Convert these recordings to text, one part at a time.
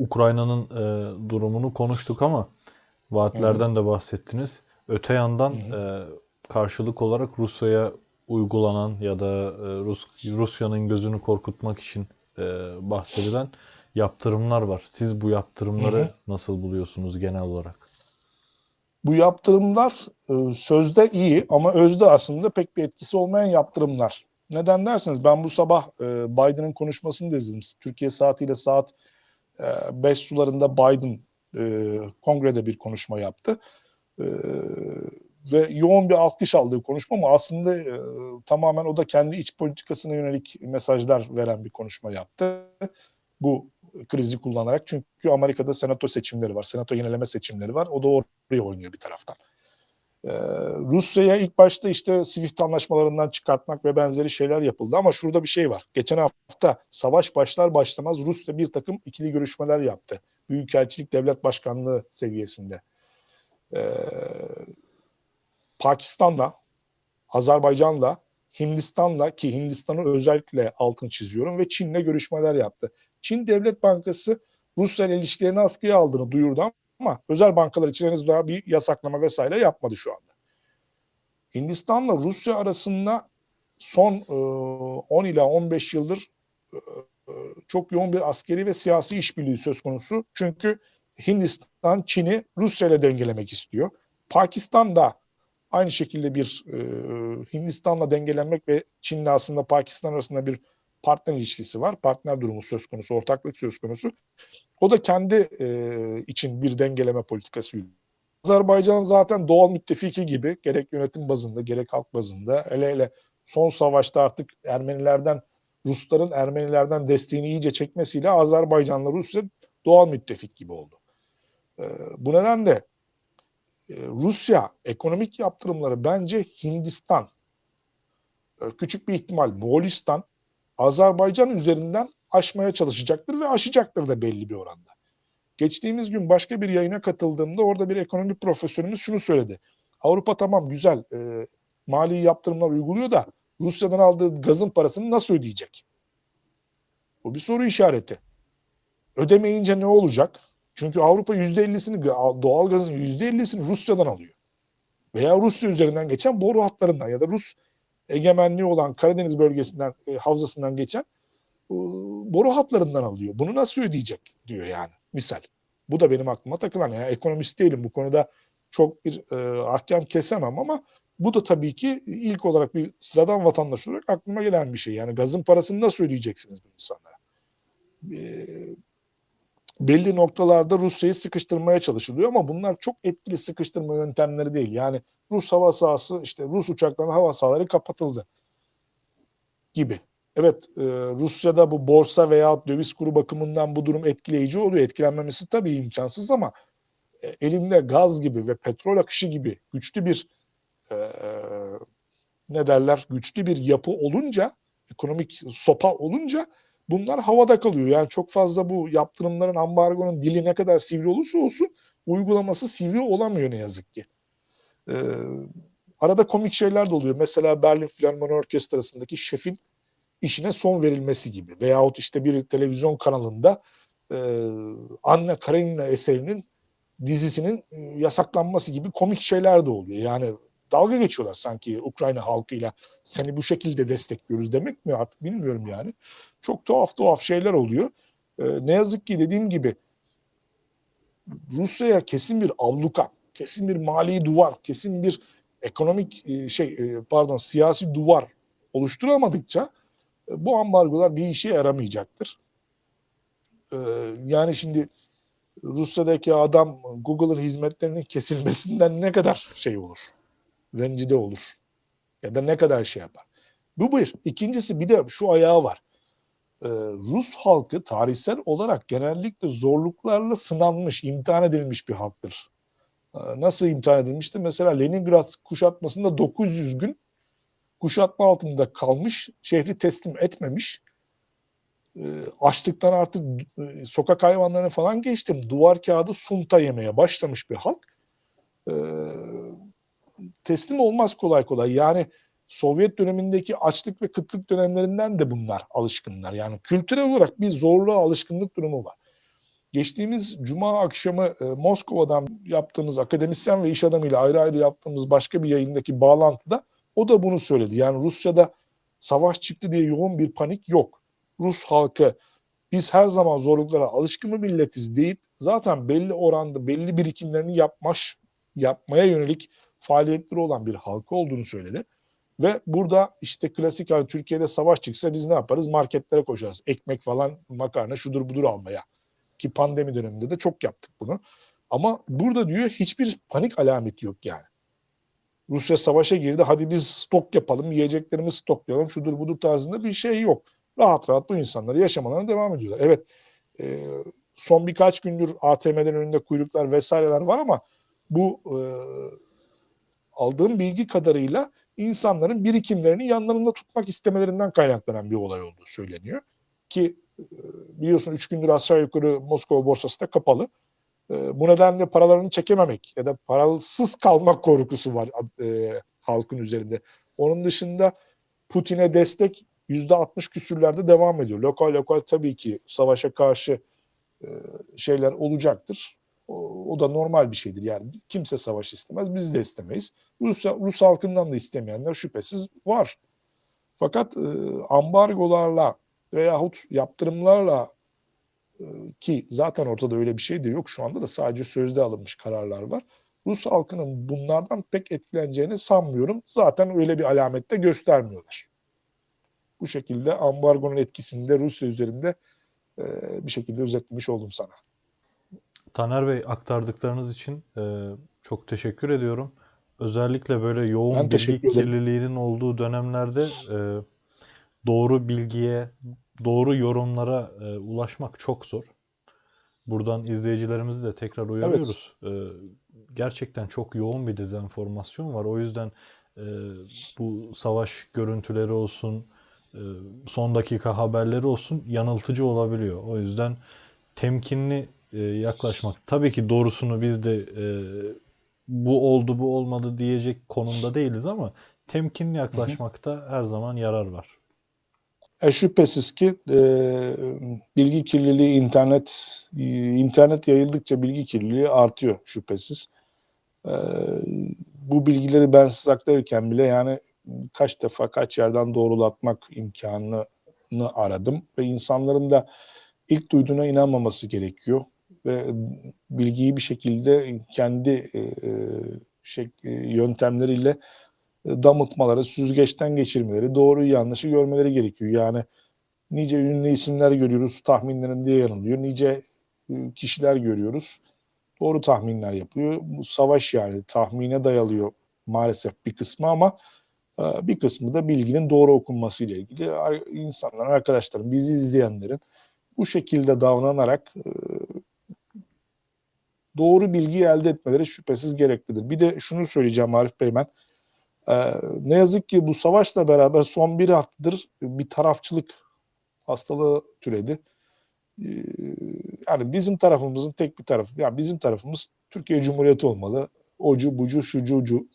Ukrayna'nın e, durumunu konuştuk ama vaatlerden de bahsettiniz. Öte yandan e, karşılık olarak Rusya'ya uygulanan ya da e, Rus Rusya'nın gözünü korkutmak için e, bahsedilen yaptırımlar var. Siz bu yaptırımları Hı hı. nasıl buluyorsunuz genel olarak? Bu yaptırımlar e, sözde iyi ama özde aslında pek bir etkisi olmayan yaptırımlar. Neden derseniz ben bu sabah e, Biden'ın konuşmasını da izledim. Türkiye saatiyle saat 5 sularında Biden e, kongrede bir konuşma yaptı. E, ve yoğun bir alkış aldığı konuşma ama aslında e, tamamen o da kendi iç politikasına yönelik mesajlar veren bir konuşma yaptı. Bu krizi kullanarak çünkü Amerika'da senato seçimleri var, senato yenileme seçimleri var. O da oraya oynuyor bir taraftan. Ee, Rusya'ya ilk başta işte Swift anlaşmalarından çıkartmak ve benzeri şeyler yapıldı ama şurada bir şey var. Geçen hafta savaş başlar başlamaz Rusya bir takım ikili görüşmeler yaptı. Büyükelçilik Devlet Başkanlığı seviyesinde. Ee, Pakistan'la, Azerbaycan'la, Hindistan'la ki Hindistan'ı özellikle altını çiziyorum ve Çin'le görüşmeler yaptı. Çin Devlet Bankası Rusya ile ilişkilerini askıya aldığını duyurdu ama özel bankalar için henüz daha bir yasaklama vesaire yapmadı şu anda. Hindistan'la Rusya arasında son e, 10 ila 15 yıldır e, e, çok yoğun bir askeri ve siyasi işbirliği söz konusu. Çünkü Hindistan Çin'i Rusya ile dengelemek istiyor. Pakistan da aynı şekilde bir e, Hindistan'la dengelenmek ve Çin'le aslında Pakistan arasında bir partner ilişkisi var. Partner durumu söz konusu, ortaklık söz konusu. O da kendi e, için bir dengeleme politikası yürütüyor. Azerbaycan zaten doğal müttefiki gibi gerek yönetim bazında gerek halk bazında hele hele son savaşta artık Ermenilerden Rusların Ermenilerden desteğini iyice çekmesiyle Azerbaycan'la Rusya doğal müttefik gibi oldu. E, bu nedenle e, Rusya ekonomik yaptırımları bence Hindistan, e, küçük bir ihtimal Moğolistan, Azerbaycan üzerinden aşmaya çalışacaktır ve aşacaktır da belli bir oranda. Geçtiğimiz gün başka bir yayına katıldığımda orada bir ekonomi profesörümüz şunu söyledi. Avrupa tamam güzel e, mali yaptırımlar uyguluyor da Rusya'dan aldığı gazın parasını nasıl ödeyecek? Bu bir soru işareti. Ödemeyince ne olacak? Çünkü Avrupa %50'sini doğal gazın %50'sini Rusya'dan alıyor. Veya Rusya üzerinden geçen boru hatlarından ya da Rus egemenliği olan Karadeniz bölgesinden, e, havzasından geçen e, boru hatlarından alıyor. Bunu nasıl ödeyecek diyor yani misal. Bu da benim aklıma takılan. Yani ekonomist değilim bu konuda çok bir e, ahkam kesemem ama bu da tabii ki ilk olarak bir sıradan vatandaş olarak aklıma gelen bir şey. Yani gazın parasını nasıl ödeyeceksiniz bu insanlara? E, belli noktalarda Rusya'yı sıkıştırmaya çalışılıyor ama bunlar çok etkili sıkıştırma yöntemleri değil. Yani Rus hava sahası işte Rus uçaklarının hava sahaları kapatıldı gibi. Evet e, Rusya'da bu borsa veya döviz kuru bakımından bu durum etkileyici oluyor. Etkilenmemesi tabii imkansız ama e, elinde gaz gibi ve petrol akışı gibi güçlü bir e, ne derler güçlü bir yapı olunca ekonomik sopa olunca bunlar havada kalıyor. Yani çok fazla bu yaptırımların ambargonun dili ne kadar sivri olursa olsun uygulaması sivri olamıyor ne yazık ki. Ee, arada komik şeyler de oluyor. Mesela Berlin Filarmoni Orkestrası'ndaki şefin işine son verilmesi gibi. Veyahut işte bir televizyon kanalında e, Anna Karenina eserinin dizisinin e, yasaklanması gibi komik şeyler de oluyor. Yani dalga geçiyorlar sanki Ukrayna halkıyla seni bu şekilde destekliyoruz demek mi artık bilmiyorum yani. Çok tuhaf tuhaf şeyler oluyor. Ee, ne yazık ki dediğim gibi Rusya'ya kesin bir avluka, kesin bir mali duvar, kesin bir ekonomik e, şey e, pardon siyasi duvar oluşturamadıkça e, bu ambargolar bir işe yaramayacaktır. Ee, yani şimdi Rusya'daki adam Google'ın hizmetlerinin kesilmesinden ne kadar şey olur? Rencide olur. Ya da ne kadar şey yapar. Bu bir. İkincisi bir de şu ayağı var. Ee, Rus halkı tarihsel olarak genellikle zorluklarla sınanmış, imtihan edilmiş bir halktır. Ee, nasıl imtihan edilmişti? Mesela Leningrad kuşatmasında 900 gün kuşatma altında kalmış, şehri teslim etmemiş. Ee, açlıktan artık e, sokak hayvanlarını falan geçtim. Duvar kağıdı sunta yemeye başlamış bir halk. Ee, teslim olmaz kolay kolay. Yani Sovyet dönemindeki açlık ve kıtlık dönemlerinden de bunlar alışkınlar. Yani kültürel olarak bir zorluğa alışkınlık durumu var. Geçtiğimiz cuma akşamı e, Moskova'dan yaptığımız akademisyen ve iş adamıyla ayrı ayrı yaptığımız başka bir yayındaki bağlantıda o da bunu söyledi. Yani Rusya'da savaş çıktı diye yoğun bir panik yok. Rus halkı biz her zaman zorluklara alışkın bir milletiz deyip zaten belli oranda belli birikimlerini yapmış, yapmaya yönelik faaliyetleri olan bir halkı olduğunu söyledi. Ve burada işte klasik hani Türkiye'de savaş çıksa biz ne yaparız? Marketlere koşarız. Ekmek falan, makarna, şudur budur almaya. Ki pandemi döneminde de çok yaptık bunu. Ama burada diyor hiçbir panik alameti yok yani. Rusya savaşa girdi. Hadi biz stok yapalım, yiyeceklerimizi stoklayalım, şudur budur tarzında bir şey yok. Rahat rahat bu insanlar yaşamalarına devam ediyorlar. Evet, e, son birkaç gündür ATM'den önünde kuyruklar vesaireler var ama bu e, aldığım bilgi kadarıyla insanların birikimlerini yanlarında tutmak istemelerinden kaynaklanan bir olay olduğu söyleniyor. Ki e, biliyorsun 3 gündür aşağı yukarı Moskova borsası da kapalı. E, Bu nedenle paralarını çekememek ya da parasız kalmak korkusu var e, halkın üzerinde. Onun dışında Putin'e destek %60 küsürlerde devam ediyor. Lokal lokal tabii ki savaşa karşı e, şeyler olacaktır. O, o da normal bir şeydir. Yani kimse savaş istemez, biz de istemeyiz. Rus, Rus halkından da istemeyenler şüphesiz var. Fakat e, ambargolarla veyahut yaptırımlarla e, ki zaten ortada öyle bir şey de yok şu anda da sadece sözde alınmış kararlar var. Rus halkının bunlardan pek etkileneceğini sanmıyorum. Zaten öyle bir alamet de göstermiyorlar. Bu şekilde ambargonun etkisini de Rusya üzerinde e, bir şekilde özetlemiş oldum sana. Taner Bey aktardıklarınız için e, çok teşekkür ediyorum. Özellikle böyle yoğun Ben bilgi kirliliğinin olduğu dönemlerde e, doğru bilgiye, doğru yorumlara e, ulaşmak çok zor. Buradan izleyicilerimizi de tekrar uyarıyoruz. E, gerçekten çok yoğun bir dezenformasyon var. O yüzden e, bu savaş görüntüleri olsun, e, son dakika haberleri olsun yanıltıcı olabiliyor. O yüzden temkinli e, yaklaşmak. Tabii ki doğrusunu biz de e, bu oldu bu olmadı diyecek konumda değiliz ama temkinli yaklaşmakta her zaman yarar var. E, şüphesiz ki e, bilgi kirliliği internet e, internet yayıldıkça bilgi kirliliği artıyor şüphesiz. E, bu bilgileri ben size aktarırken bile yani kaç defa kaç yerden doğrulatmak imkanını aradım ve insanların da ilk duyduğuna inanmaması gerekiyor ve bilgiyi bir şekilde kendi e, şey, e, yöntemleriyle damıtmaları, süzgeçten geçirmeleri, doğruyu yanlışı görmeleri gerekiyor. Yani nice ünlü isimler görüyoruz, tahminlerinde yanılıyor. Nice e, kişiler görüyoruz, doğru tahminler yapıyor. Bu savaş yani tahmine dayalıyor maalesef bir kısmı ama e, bir kısmı da bilginin doğru okunması ile ilgili. Ar- insanlar, arkadaşlarım, bizi izleyenlerin bu şekilde davranarak e, doğru bilgi elde etmeleri şüphesiz gereklidir. Bir de şunu söyleyeceğim Arif Bey ben. Ee, ne yazık ki bu savaşla beraber son bir haftadır bir tarafçılık hastalığı türedi. Ee, yani bizim tarafımızın tek bir tarafı, yani bizim tarafımız Türkiye Cumhuriyeti olmalı. Ocu, bucu, şucu, ucu.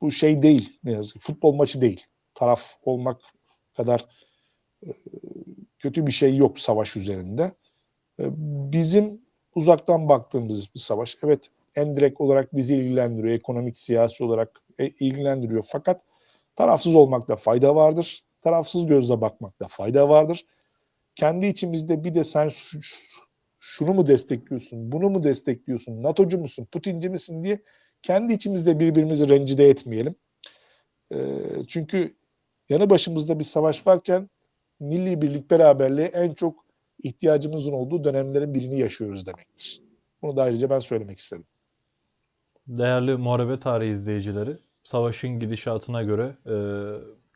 Bu şey değil ne yazık ki. Futbol maçı değil. Taraf olmak kadar e, kötü bir şey yok savaş üzerinde. E, Bizim uzaktan baktığımız bir savaş. Evet en direkt olarak bizi ilgilendiriyor. Ekonomik, siyasi olarak e, ilgilendiriyor. Fakat tarafsız olmakta fayda vardır. Tarafsız gözle bakmakta fayda vardır. Kendi içimizde bir de sen şu- şu- şunu mu destekliyorsun, bunu mu destekliyorsun, NATO'cu musun, Putinci misin diye kendi içimizde birbirimizi rencide etmeyelim. E, Çünkü yanı başımızda bir savaş varken milli birlik beraberliğe en çok ihtiyacımızın olduğu dönemlerin birini yaşıyoruz demektir. Bunu da ayrıca ben söylemek istedim. Değerli Muharebe Tarihi izleyicileri, savaşın gidişatına göre e,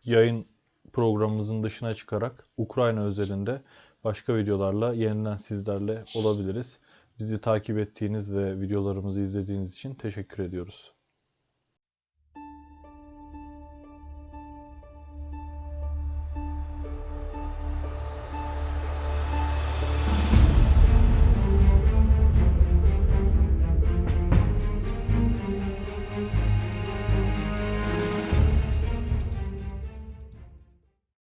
yayın programımızın dışına çıkarak Ukrayna özelinde başka videolarla yeniden sizlerle olabiliriz. Bizi takip ettiğiniz ve videolarımızı izlediğiniz için teşekkür ediyoruz.